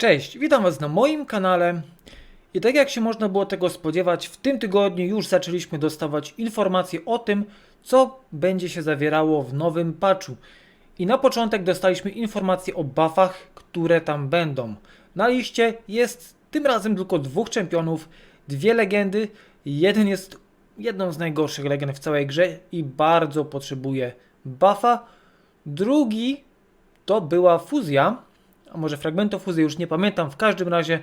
Cześć, witam Was na moim kanale. I tak jak się można było tego spodziewać, w tym tygodniu już zaczęliśmy dostawać informacje o tym, co będzie się zawierało w nowym patchu. I na początek dostaliśmy informacje o buffach, które tam będą. Na liście jest tym razem tylko dwóch czempionów, dwie legendy. Jeden jest jedną z najgorszych legend w całej grze i bardzo potrzebuje buffa. Drugi to była fuzja, a może fragmentofuzję, już nie pamiętam. W każdym razie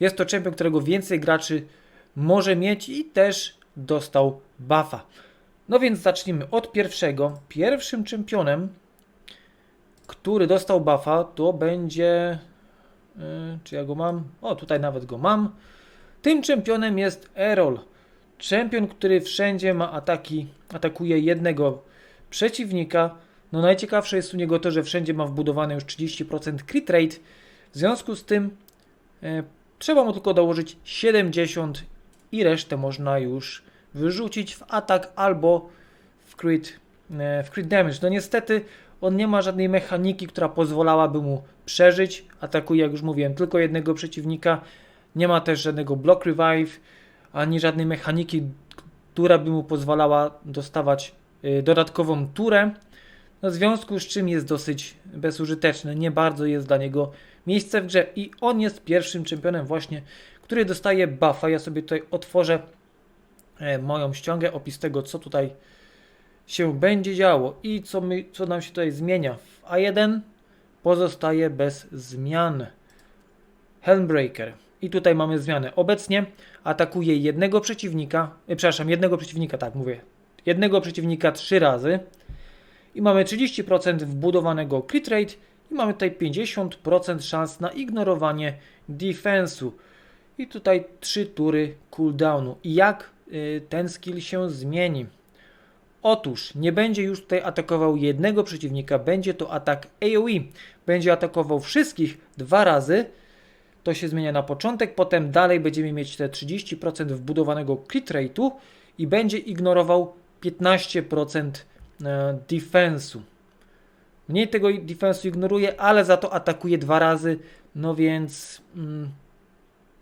jest to czempion, którego więcej graczy może mieć i też dostał buffa. No więc zacznijmy od pierwszego. Pierwszym czempionem, który dostał buffa, to będzie. Yy, czy ja go mam? O, tutaj nawet go mam. Tym czempionem jest Errol. Czempion, który wszędzie ma ataki, atakuje jednego przeciwnika. No najciekawsze jest u niego to, że wszędzie ma wbudowane już 30% crit rate. W związku z tym e, trzeba mu tylko dołożyć 70 i resztę można już wyrzucić w atak albo w crit, e, w crit damage. No niestety on nie ma żadnej mechaniki, która pozwalałaby mu przeżyć. Atakuje, jak już mówiłem, tylko jednego przeciwnika. Nie ma też żadnego block revive, ani żadnej mechaniki, która by mu pozwalała dostawać y, dodatkową turę. No, w związku z czym jest dosyć bezużyteczny. Nie bardzo jest dla niego miejsce w grze i on jest pierwszym czempionem właśnie, który dostaje buffa. Ja sobie tutaj otworzę e, moją ściągę, opis tego, co tutaj się będzie działo i co, my, co nam się tutaj zmienia. W A1 pozostaje bez zmian. Helmbreaker. I tutaj mamy zmianę. Obecnie atakuje jednego przeciwnika, e, przepraszam, jednego przeciwnika, tak mówię, jednego przeciwnika trzy razy. I mamy 30% wbudowanego crit rate i mamy tutaj 50% szans na ignorowanie defensu. I tutaj 3 tury cooldownu. I jak y, ten skill się zmieni? Otóż nie będzie już tutaj atakował jednego przeciwnika, będzie to atak AoE. Będzie atakował wszystkich dwa razy. To się zmienia na początek, potem dalej będziemy mieć te 30% wbudowanego crit rate'u i będzie ignorował 15% e, defensu. Mniej tego defensu ignoruje, ale za to atakuje dwa razy, no więc mm,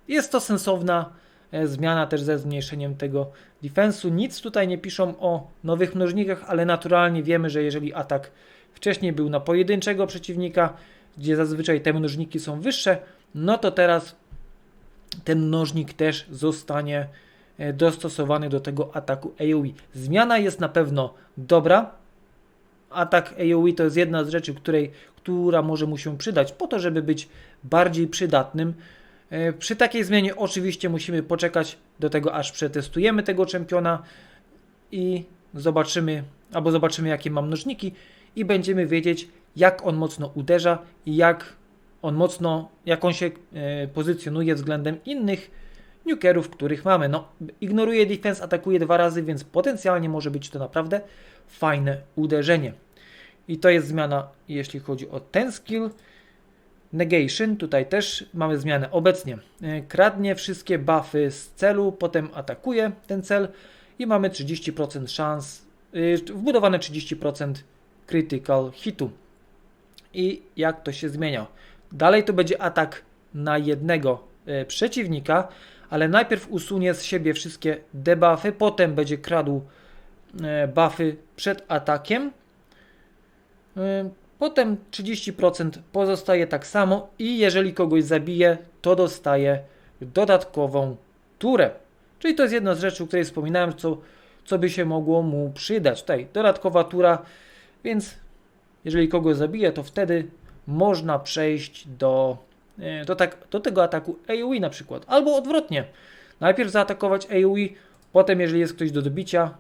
jest to sensowna e, zmiana też ze zmniejszeniem tego defensu. Nic tutaj nie piszą o nowych mnożnikach, ale naturalnie wiemy, że jeżeli atak wcześniej był na pojedynczego przeciwnika, gdzie zazwyczaj te mnożniki są wyższe, no to teraz ten mnożnik też zostanie e, dostosowany do tego ataku AoE. Zmiana jest na pewno dobra. Atak AoE to jest jedna z rzeczy, której, która może mu się przydać po to, żeby być bardziej przydatnym. E, przy takiej zmianie oczywiście musimy poczekać do tego, aż przetestujemy tego czempiona i zobaczymy, albo zobaczymy jakie ma mnożniki i będziemy wiedzieć, jak on mocno uderza i jak on mocno, jak on się e, pozycjonuje względem innych nukerów, których mamy. No, ignoruje defense, atakuje dwa razy, więc potencjalnie może być to naprawdę fajne uderzenie. I to jest zmiana, jeśli chodzi o ten skill. Negation, tutaj też mamy zmianę. Obecnie e, kradnie wszystkie buffy z celu, potem atakuje ten cel i mamy 30% szans, yy, wbudowane 30% critical hitu. I jak to się zmienia? Dalej to będzie atak na jednego e, przeciwnika, ale najpierw usunie z siebie wszystkie debuffy, potem będzie kradł e, buffy przed atakiem. E, potem 30% pozostaje tak samo i jeżeli kogoś zabije, to dostaje dodatkową turę. Czyli to jest jedna z rzeczy, o której wspominałem, co, co by się mogło mu przydać. Tutaj dodatkowa tura, więc jeżeli kogoś zabije, to wtedy można przejść do, do, tak, do tego ataku AoE na przykład. Albo odwrotnie. Najpierw zaatakować AoE, potem jeżeli jest ktoś do dobicia,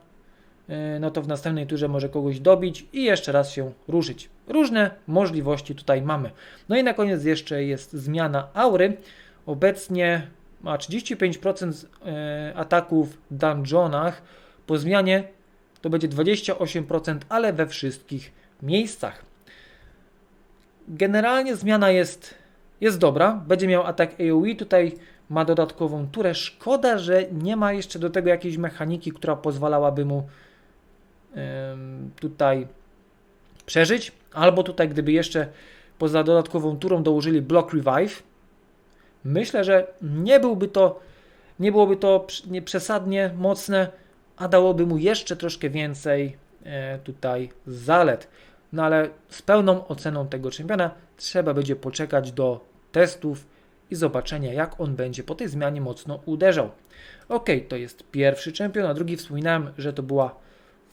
e, no to w następnej turze może kogoś dobić i jeszcze raz się ruszyć. Różne możliwości tutaj mamy. No i na koniec jeszcze jest zmiana aury. Obecnie ma 35% e, ataków w dungeonach. Po zmianie to będzie 28%, ale we wszystkich miejscach. Generalnie zmiana jest, jest dobra. Będzie miał atak AoE. Tutaj ma dodatkową turę. Szkoda, że nie ma jeszcze do tego jakiejś mechaniki, która pozwalałaby mu tutaj przeżyć. Albo tutaj, gdyby jeszcze poza dodatkową turą dołożyli Block Revive, myślę, że nie byłby to, nie byłoby to przesadnie mocne, a dałoby mu jeszcze troszkę więcej e, tutaj zalet. No ale z pełną oceną tego czempiona trzeba będzie poczekać do testów i zobaczenia, jak on będzie po tej zmianie mocno uderzał. Ok, to jest pierwszy czempion, a drugi wspominałem, że to była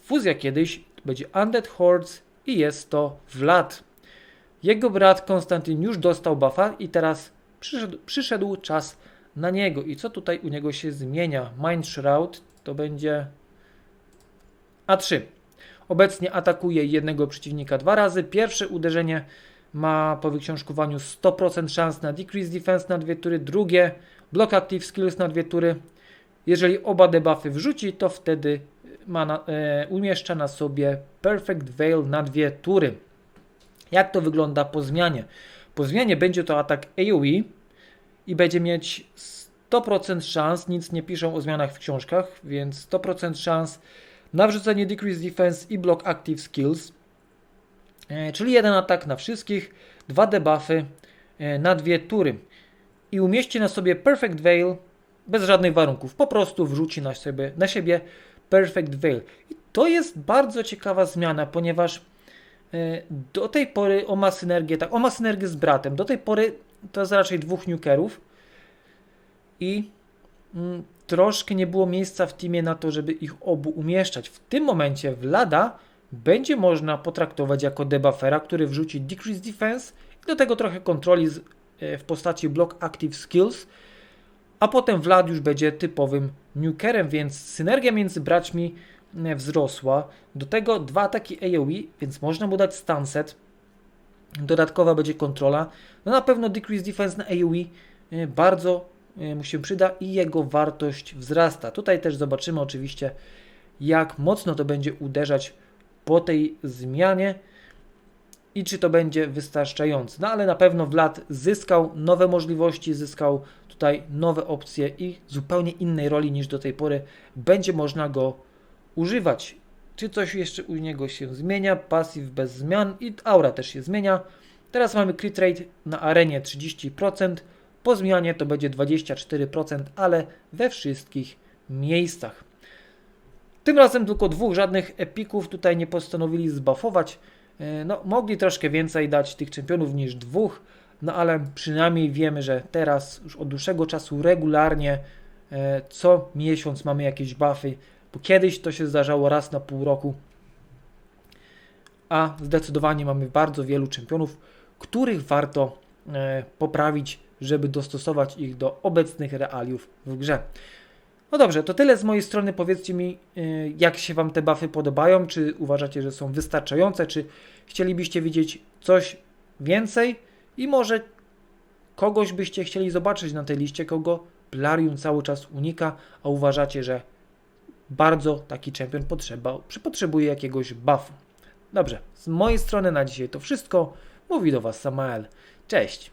fuzja kiedyś, będzie Undead Hordes i jest to Vlad. Jego brat Konstantyn już dostał buffa i teraz przyszedł, przyszedł czas na niego. I co tutaj u niego się zmienia? Mind Shroud to będzie A3. Obecnie atakuje jednego przeciwnika dwa razy. Pierwsze uderzenie ma po wyksiążkowaniu 100% szans na Decrease Defense na dwie tury. Drugie Block Active Skills na dwie tury. Jeżeli oba debuffy wrzuci, to wtedy ma na, e, umieszcza na sobie Perfect Veil na dwie tury. Jak to wygląda po zmianie? Po zmianie będzie to atak AoE i będzie mieć 100% szans, nic nie piszą o zmianach w książkach, więc 100% szans na wrzucenie Decrease Defense i Block Active Skills, czyli jeden atak na wszystkich, dwa debuffy e, na dwie tury. I umieści na sobie Perfect Veil bez żadnych warunków, po prostu wrzuci na, sobie, na siebie Perfect Veil. I to jest bardzo ciekawa zmiana, ponieważ e, do tej pory on ma synergię, tak, on ma synergię z bratem. Do tej pory to jest raczej dwóch nukerów i mm, troszkę nie było miejsca w teamie na to, żeby ich obu umieszczać. W tym momencie Vlada będzie można potraktować jako debuffera, który wrzuci Decrease Defense i do tego trochę kontroli z, e, w postaci Block Active Skills, a potem Vlad już będzie typowym nukerem, więc synergia między braćmi e, wzrosła. Do tego dwa ataki AoE, więc można mu dać stunset. Dodatkowa będzie kontrola. No na pewno Decrease Defense na AoE e, bardzo mu się przyda i jego wartość wzrasta. Tutaj też zobaczymy oczywiście, jak mocno to będzie uderzać po tej zmianie i czy to będzie wystarczające. No ale na pewno Vlad zyskał nowe możliwości, zyskał tutaj nowe opcje i zupełnie innej roli niż do tej pory będzie można go używać. Czy coś jeszcze u niego się zmienia? Passive bez zmian i aura też się zmienia. Teraz mamy crit rate na arenie 30%, po zmianie to będzie 24%, ale we wszystkich miejscach. Tym razem tylko dwóch, żadnych epików tutaj nie postanowili zbuffować. E, No, mogli troszkę więcej dać tych czempionów niż dwóch, no ale przynajmniej wiemy, że teraz już od dłuższego czasu regularnie e, co miesiąc mamy jakieś buffy, bo kiedyś to się zdarzało raz na pół roku, a zdecydowanie mamy bardzo wielu czempionów, których warto e, poprawić, żeby dostosować ich do obecnych realiów w grze. No dobrze, to tyle z mojej strony. Powiedzcie mi, y, jak się Wam te buffy podobają, czy uważacie, że są wystarczające, czy chcielibyście widzieć coś więcej i może kogoś byście chcieli zobaczyć na tej liście, kogo Plarium cały czas unika, a uważacie, że bardzo taki czempion potrzeba, potrzebuje jakiegoś buffu. Dobrze, z mojej strony na dzisiaj to wszystko. Mówi do Was Samael. Cześć!